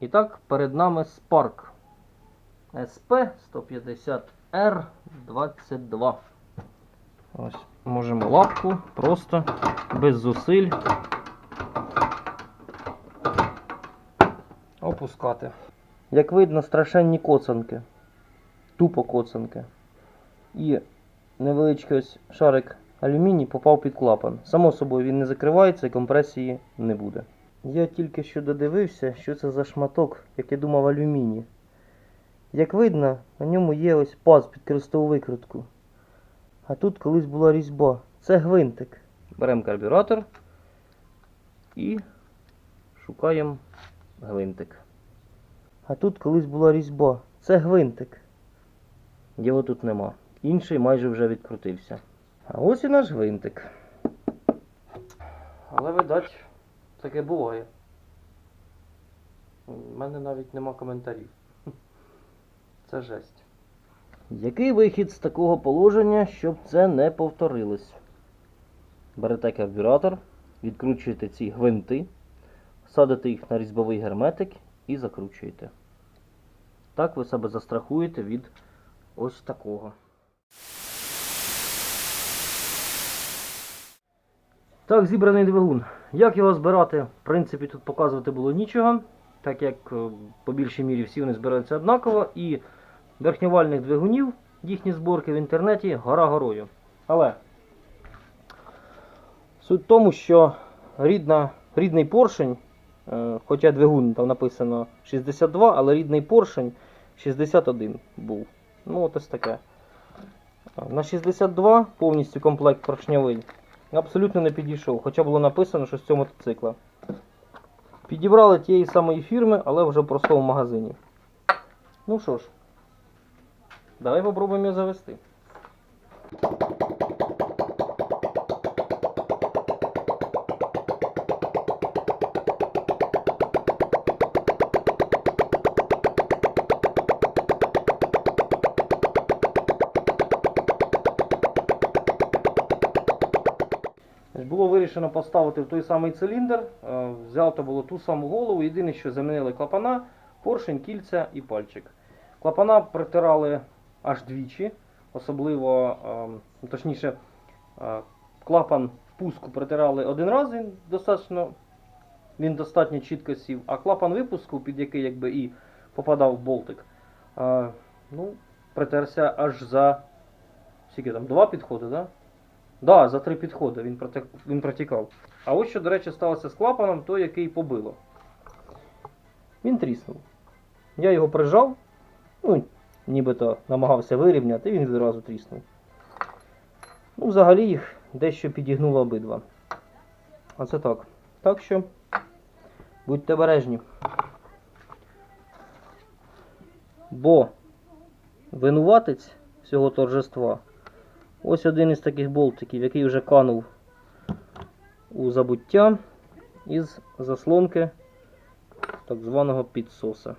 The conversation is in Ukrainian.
І так, перед нами Spark SP 150R22. Ось, можемо лапку просто без зусиль опускати. Як видно, страшенні коцанки. Тупо коцанки. І невеличкий ось шарик алюміній попав під клапан. Само собою він не закривається і компресії не буде. Я тільки що додивився, що це за шматок, як я думав, алюміній. Як видно, на ньому є ось паз під крестову викрутку. А тут колись була різьба. Це гвинтик. Беремо карбюратор і шукаємо гвинтик. А тут колись була різьба. Це гвинтик. Його тут нема. Інший майже вже відкрутився. А ось і наш гвинтик. Але, видать, таке буває. У мене навіть нема коментарів. Це жесть. Який вихід з такого положення, щоб це не повторилось? Берете карбюратор, відкручуєте ці гвинти, садите їх на різьбовий герметик і закручуєте. Так ви себе застрахуєте від ось такого. Так, зібраний двигун. Як його збирати? В принципі, тут показувати було нічого, так як е, по більшій мірі всі вони збираються однаково, і верхньовальних двигунів, їхні зборки в інтернеті гора горою. Але суть в тому, що рідна, рідний поршень, е, хоча двигун там написано 62, але рідний поршень 61 був. Ну, от ось таке. На 62 повністю комплект поршньовий абсолютно не підійшов, хоча було написано, що з цього мотоцикла. Підібрали тієї самої фірми, але вже в простому магазині. Ну що ж, давай попробуємо його завести. Було вирішено поставити в той самий циліндр. Е, Взято було ту саму голову. Єдине, що замінили клапана, поршень, кільця і пальчик. Клапана притирали аж двічі, особливо, е, точніше, е, клапан пуску притирали один раз, він достатньо, він достатньо чітко сів, а клапан випуску, під який якби і попадав болтик, ну, притерся аж за скільки там, два підходи? Да? Да, за три підходи він, протек... він протікав. А ось що, до речі, сталося з клапаном, той, який побило. Він тріснув. Я його прижав, ну, нібито намагався вирівняти, і він відразу тріснув. Ну, взагалі їх дещо підігнуло обидва. А це так. Так що будьте бережні. Бо винуватець цього торжества Ось один із таких болтиків, який вже канув у забуття із заслонки так званого підсоса.